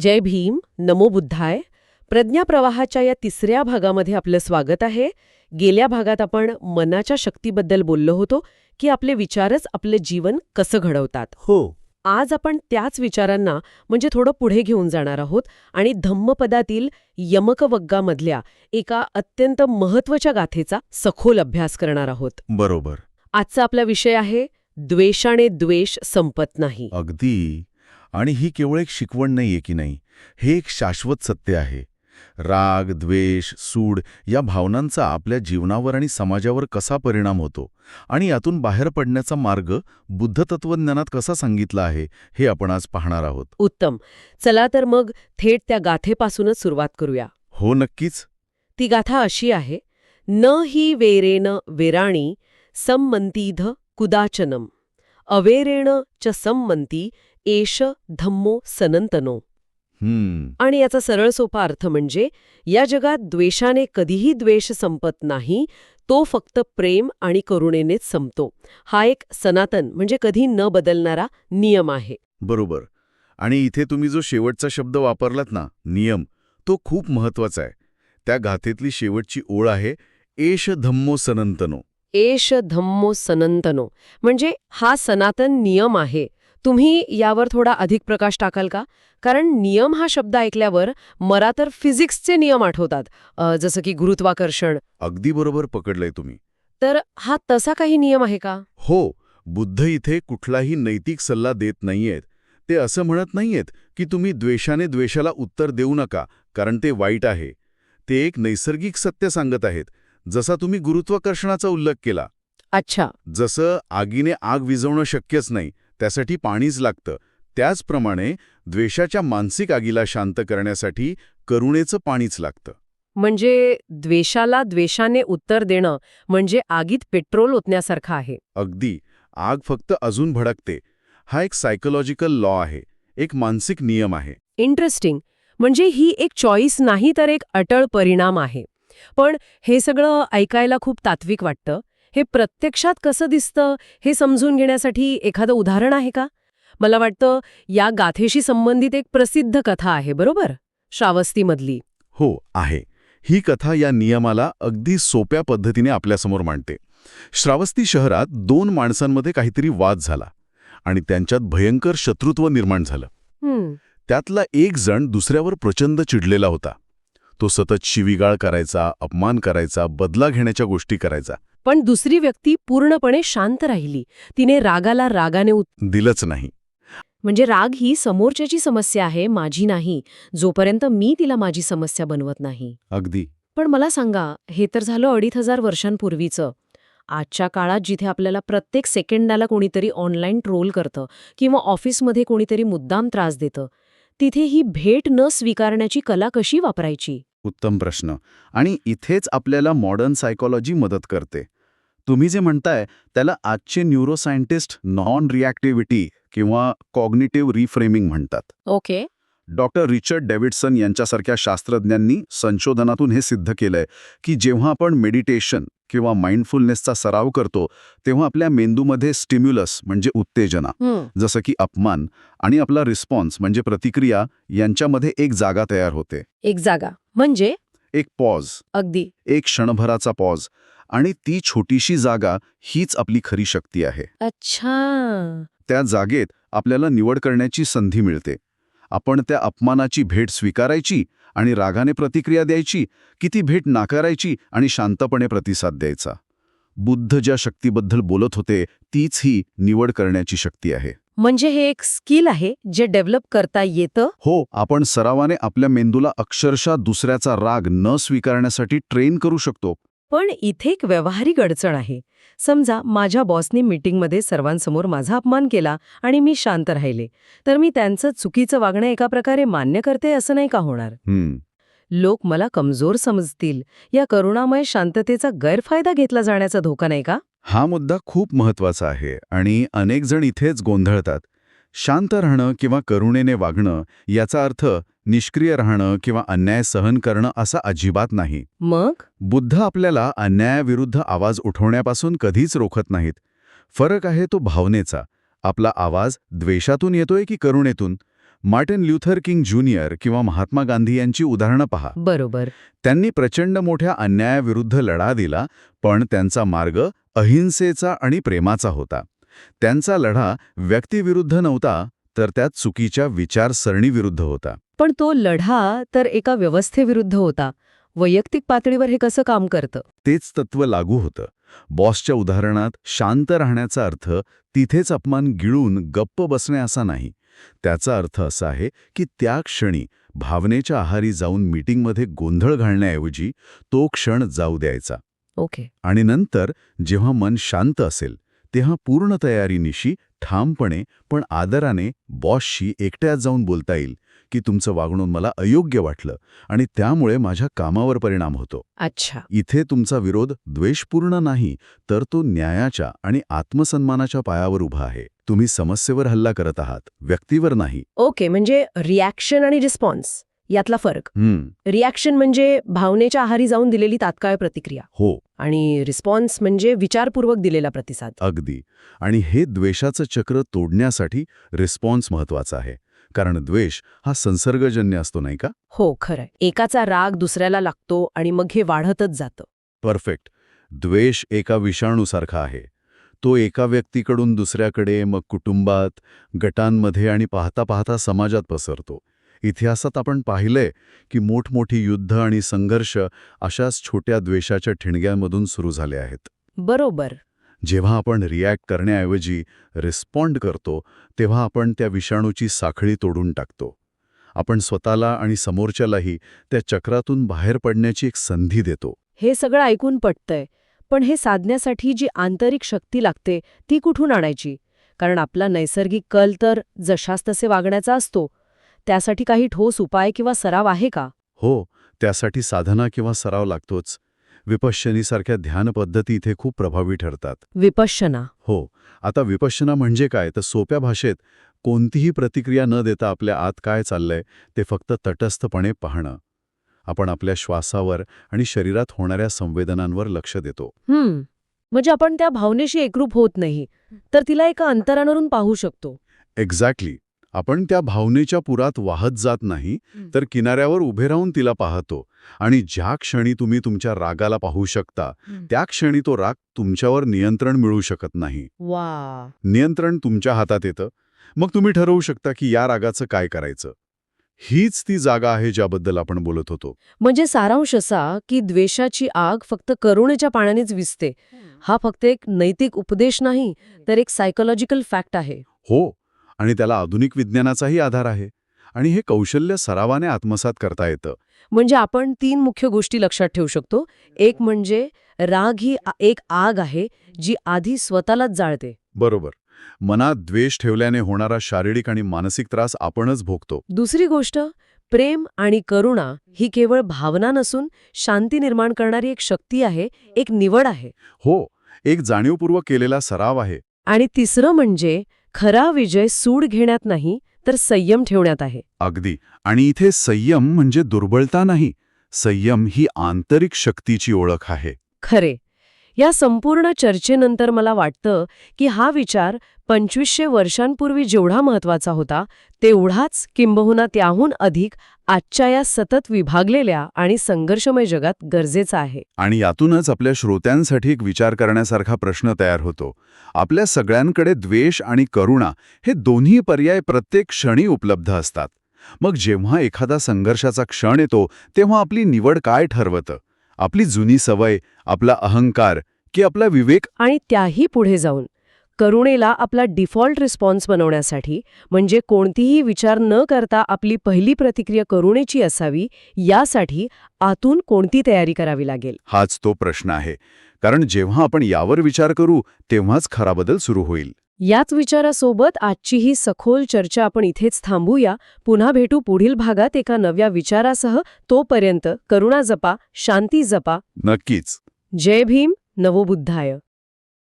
जय भीम नमो बुद्धाय. प्रज्ञा प्रवाहाच्या या तिसऱ्या भागामध्ये आपलं स्वागत आहे. गेल्या भागात आपण मनाच्या शक्तीबद्दल बोललो होतो की आपले विचारच आपले जीवन कसं घडवतात. हो. आज आपण त्याच विचारांना म्हणजे थोडं पुढे घेऊन जाणार आहोत आणि धम्मपदातील यमकवग्गामधल्या एका अत्यंत महत्त्वाच्या गाथेचा सखोल अभ्यास करणार आहोत. बरोबर. आजचा आपला विषय आहे द्वेषाने द्वेष संपत नाही. अगदी. आणि ही केवळ एक शिकवण नाहीये की नाही हे एक शाश्वत सत्य आहे. राग द्वेष सूड या भावनांचा आपल्या जीवनावर आणि समाजावर कसा परिणाम होतो आणि यातून बाहेर पडण्याचा मार्ग बुद्ध तत्वज्ञानात कसा सांगितला आहे हे आपण आज पाहणार आहोत. उत्तम. चला तर मग थेट त्या गाथेपासूनच सुरुवात करूया. हो नक्कीच. ती गाथा अशी आहे. न हि वेरेण वेराणी संमंतीध कुदाचनम. अवेरेण च संमंती एष धम्मो सनंतनो. आणि याचा सरळ सोपा अर्थ म्हणजे या जगात द्वेषाने कधीही द्वेष संपत नाही तो फक्त प्रेम आणि करुणेनेच संपतो. हा एक सनातन म्हणजे कधी न बदलणारा नियम आहे. बरोबर. आणि इथे तुम्ही जो शेवटचा शब्द वापरलात ना नियम तो खूप महत्त्वाचा आहे. त्या गाथेतली शेवटची ओळ आहे एष धम्मो सनंतनो. एष धम्मो सनंतनो. म्हणजे हा सनातन नियम आहे. तुम्ही यावर थोडा अधिक प्रकाश टाकाल का? कारण नियम हा शब्द ऐकल्यावर मला तर फिजिक्सचे नियम आठवतात जसं की गुरुत्वाकर्षण. अगदी बरोबर पकडलंय तुम्ही. तर हा तसा काही नियम आहे का? हो बुद्ध इथे कुठलाही नैतिक सल्ला देत नाहीयेत. ते असं म्हणत नाहीयेत की तुम्ही द्वेषाने द्वेषाला उत्तर देऊ नका कारण ते वाईट आहे. ते एक नैसर्गिक सत्य सांगत आहेत. जसा तुम्ही गुरुत्वाकर्षणाचा उल्लेख केला. अच्छा. जसं आगीने आग विझवणं शक्यच नाही त्यासाठी पाणीच लागतं. त्याचप्रमाणे द्वेषाच्या मानसिक आगीला शांत करण्यासाठी करुणेचं पाणीच लागतं. म्हणजे द्वेषाला द्वेषाने उत्तर देणं म्हणजे आगीत पेट्रोल ओतण्यासारखं आहे. अगदी. आग फक्त अजून भडकते. हा एक सायकोलॉजिकल लॉ आहे. एक मानसिक नियम आहे. इंटरेस्टिंग म्हणजे ही एक चॉईस नाही तर एक अटळ परिणाम आहे. पण हे सगळं ऐकायला खूप तात्विक वाटतं. हे प्रत्यक्षात कसं दिसतं हे समजून घेण्यासाठी एखादं उदाहरण आहे का? मला वाटतं या गाथेशी संबंधित एक प्रसिद्ध कथा आहे बरोबर? श्रावस्तीमधली. हो आहे. ही कथा या नियमाला अगदी सोप्या पद्धतीने आपल्यासमोर मांडते. श्रावस्ती शहरात दोन माणसांमध्ये काहीतरी वाद झाला आणि त्यांच्यात भयंकर शत्रुत्व निर्माण झालं. त्यातला एक जण दुसऱ्यावर प्रचंड चिडलेला होता. तो सतत शिवीगाळ करायचा अपमान करायचा बदला घेण्याच्या गोष्टी करायचा. पण दुसरी व्यक्ती पूर्णपणे शांत राहिली. तिने रागाला रागाने उत दिलंच नाही. म्हणजे राग ही समोरच्याची समस्या आहे माझी नाही. जोपर्यंत मी तिला माझी समस्या बनवत नाही. अगदी. पण मला सांगा हे तर झालं अडीच हजार वर्षांपूर्वीचं. आजच्या काळात जिथे आपल्याला प्रत्येक सेकंडाला कोणीतरी ऑनलाईन ट्रोल करतं किंवा ऑफिसमध्ये कोणीतरी मुद्दाम त्रास देतं तिथे ही भेट न स्वीकारण्याची कला कशी वापरायची? उत्तम प्रश्न. आणि इथेच आपल्याला मॉडर्न सायकोलॉजी मदत करते. तुम्ही जे म्हणताय त्याला आजचे न्यूरोसायंटिस्ट नॉन रिॲक्टिव्हिटी किंवा कॉग्निटिव्ह रिफ्रेमिंग म्हणतात. ओके. डॉक्टर रिचर्ड डेव्हिडसन यांच्यासारख्या शास्त्रज्ञांनी संशोधनातून हे सिद्ध केलंय की जेव्हा आपण मेडिटेशन किंवा माइंडफुलनेसचा सराव करतो तेव्हा आपल्या मेंदूमध्ये स्टिम्युलस म्हणजे उत्तेजना. जसं की अपमान आणि आपला रिस्पॉन्स म्हणजे प्रतिक्रिया यांच्यामध्ये एक जागा तयार होते. एक जागा. म्हणजे? एक पॉज अगदी. एक क्षणभराचा पॉज आणि ती छोटीशी जागा हीच आपली खरी शक्ती आहे. अच्छा. त्या जागेत आपल्याला निवड करण्याची संधी मिळते. आपण त्या अपमानाची भेट स्वीकारायची आणि रागाने प्रतिक्रिया द्यायची की ती भेट नाकारायची आणि शांतपणे प्रतिसाद द्यायचा. बुद्ध ज्या शक्तीबद्दल बोलत होते तीच ही निवड करण्याची शक्ती आहे. म्हणजे हे एक स्किल आहे जे डेव्हलप करता येतं? हो आपण सरावाने आपल्या मेंदूला अक्षरशः दुसऱ्याचा राग न स्वीकारण्यासाठी ट्रेन करू शकतो. पण इथे एक व्यावहारिक अडचण आहे. समजा माझ्या बॉसने मीटिंगमध्ये सर्वांसमोर माझा अपमान केला आणि मी शांत राहिले तर मी त्यांचं चुकीचं वागणं एका प्रकारे मान्य करते असं नाही का होणार? लोक मला कमजोर समजतील. या करुणामय शांततेचा गैरफायदा घेतला जाण्याचा धोका नाही का? हा मुद्दा खूप महत्त्वाचा आहे आणि अनेक जण इथेच गोंधळतात. शांत राहणं किंवा करुणेने वागणं याचा अर्थ निष्क्रिय राहणं किंवा अन्याय सहन करणं असा अजिबात नाही. मग? बुद्ध आपल्याला अन्यायाविरुद्ध आवाज उठवण्यापासून कधीच रोखत नाहीत. फरक आहे तो भावनेचा. आपला आवाज द्वेषातून येतोय की करुणेतून? मार्टिन ल्युथर किंग ज्युनियर किंवा महात्मा गांधी यांची उदाहरणं पहा. बरोबर. त्यांनी प्रचंड मोठ्या अन्यायाविरुद्ध लढा दिला पण त्यांचा मार्ग अहिंसेचा आणि प्रेमाचा होता. त्यांचा लढा व्यक्तीविरुद्ध नव्हता तर त्यात चुकीच्या विचारसरणीविरुद्ध होता. पण तो लढा तर एका व्यवस्थेविरुद्ध होता. वैयक्तिक पातळीवर हे कसं काम करतं? तेच तत्व लागू होतं. बॉसच्या उदाहरणात शांत राहण्याचा अर्थ तिथेच अपमान गिळून गप्प बसणे असा नाही. त्याचा अर्थ असा आहे की त्या क्षणी भावनेच्या आहारी जाऊन मीटिंगमध्ये गोंधळ घालण्याऐवजी तो क्षण जाऊ द्यायचा. ओके. आणि नंतर जेव्हा मन शांत असेल तेव्हा पूर्ण तयारीनिशी ठामपणे पण आदराने बॉसशी एकट्यात जाऊन बोलता येईल की तुमचं वागणून मला अयोग्य वाटलं आणि त्यामुळे माझ्या कामावर परिणाम होतो. अच्छा. इथे तुमचा विरोध द्वेषपूर्ण नाही तर तो न्यायाच्या आणि आत्मसन्मानाच्या पायावर उभा आहे. तुम्ही समस्येवर हल्ला करत आहात व्यक्तीवर नाही. ओके म्हणजे रिॲक्शन आणि रिस्पॉन्स. यातला फरक. हम्म. रिॲक्शन म्हणजे भावनेच्या आहारी जाऊन दिलेली तात्काळ प्रतिक्रिया. हो. आणि रिस्पॉन्स म्हणजे विचारपूर्वक दिलेला प्रतिसाद. अगदी. आणि हे द्वेषाचं चक्र तोडण्यासाठी रिस्पॉन्स महत्त्वाचा आहे. कारण द्वेष हा संसर्गजन्य असतो नाही का? हो खरंय एकाचा राग दुसऱ्याला लागतो आणि मग हे वाढतच जातं. परफेक्ट. द्वेष एका विषाणूसारखा आहे. तो एका व्यक्तीकडून दुसऱ्याकडे मग कुटुंबात गटांमध्ये आणि पाहता पाहता समाजात पसरतो. इतिहासात आपण पाहिलंय की मोठमोठी युद्ध आणि संघर्ष अशाच छोट्या द्वेषाच्या ठिणग्यांमधून सुरू झाले आहेत. बरोबर. जेव्हा आपण रिॲक्ट करण्याऐवजी रिस्पॉन्ड करतो तेव्हा आपण त्या विषाणूची साखळी तोडून टाकतो. आपण स्वतःला आणि समोरच्यालाही त्या चक्रातून बाहेर पडण्याची एक संधी देतो. हे सगळं ऐकून पटतंय पण हे साधण्यासाठी जी आंतरिक शक्ती लागते ती कुठून आणायची? कारण आपला नैसर्गिक कल तर जशास तसे वागण्याचा असतो त्यासाठी काही ठोस उपाय किंवा सराव आहे का? हो त्यासाठी साधना किंवा सराव लागतोच. विपश्यनीसारख्या ध्यान पद्धती इथे खूप प्रभावी ठरतात. विपश्यना? हो आता विपश्यना म्हणजे काय? तर सोप्या भाषेत कोणतीही प्रतिक्रिया न देता आपल्या आत काय चाललंय ते फक्त तटस्थपणे पाहणं. आपण आपल्या श्वासावर आणि शरीरात होणाऱ्या संवेदनांवर लक्ष देतो. म्हणजे आपण त्या भावनेशी एकरूप होत नाही तर तिला एका अंतरावरून पाहू शकतो. एक्झॅक्टली आपण त्या भावनेच्या पुरात वाहत जात नाही तर किनाऱ्यावर उभे राहून तिला पाहतो. आणि ज्या क्षणी तुम्ही तुमच्या रागाला पाहू शकता त्या क्षणी तो राग तुमच्यावर नियंत्रण मिळू शकत नाही. वा. नियंत्रण तुमच्या हातात येतं. मग तुम्ही ठरवू शकता की या रागाचं काय करायचं. हीच ती जागा आहे ज्याबद्दल आपण बोलत होतो. म्हणजे सारांश असा की द्वेषाची आग फक्त करुणेच्या पाण्यानेच विसते. हा. फक्त एक नैतिक उपदेश नाही तर एक सायकोलॉजिकल फॅक्ट आहे. हो. आणि त्याला आधुनिक विज्ञानाचाही आधार आहे. आणि हे कौशल्य सरावाने आत्मसात करता येतं. म्हणजे आपण तीन मुख्य गोष्टी लक्षात ठेवू शकतो. एक म्हणजे राग ही एक आग आहे जी आधी स्वतःलाच जाळते. बरोबर. मनात द्वेष ठेवल्याने होणारा शारीरिक आणि मानसिक त्रास आपणच भोगतो. दुसरी गोष्ट प्रेम आणि करुणा ही केवळ भावना नसून शांती निर्माण करणारी एक शक्ती आहे एक निवड आहे. हो एक जाणीवपूर्वक केलेला सराव आहे. आणि तिसरं म्हणजे खरा विजय सूड घेण्यात नाही तर संयम ठेवण्यात आहे. अगदी. आणि इथे संयम म्हणजे दुर्बलता नाही संयम ही आंतरिक शक्तीची ओळख आहे. खरे. या संपूर्ण चर्चेनंतर मला वाटतं की हा विचार पंचवीसशे वर्षांपूर्वी जेवढा महत्त्वाचा होता तेवढाच किंबहुना त्याहून अधिक आजच्या या सतत विभागलेल्या आणि संघर्षमय जगात गरजेचा आहे. आणि यातूनच आपल्या श्रोत्यांसाठी एक विचार करण्यासारखा प्रश्न तयार होतो. आपल्या सगळ्यांकडे द्वेष आणि करुणा हे दोन्ही पर्याय प्रत्येक क्षणी उपलब्ध असतात. मग जेव्हा एखादा संघर्षाचा क्षण येतो तेव्हा आपली निवड काय ठरवतं? आपली जुनी सवय आपला अहंकार की आपला विवेक आणि त्याही पुढे जाऊन. करुणेला आपला डिफॉल्ट रिस्पॉन्स बनवण्यासाठी म्हणजे कोणतीही विचार न करता आपली पहिली प्रतिक्रिया करुणेची असावी यासाठी आतून कोणती तयारी करावी लागेल? हाच तो प्रश्न आहे. कारण जेव्हा आपण यावर विचार करू तेव्हाच खरा बदल सुरू होईल. याच विचारासोबत आजची ही सखोल चर्चा आपण इथेच थांबूया. पुन्हा भेटू पुढील भागात एका नव्या विचारासह. तोपर्यंत करुणा जपा शांती जपा. नक्कीच. जय भीम नवोबुद्धाय.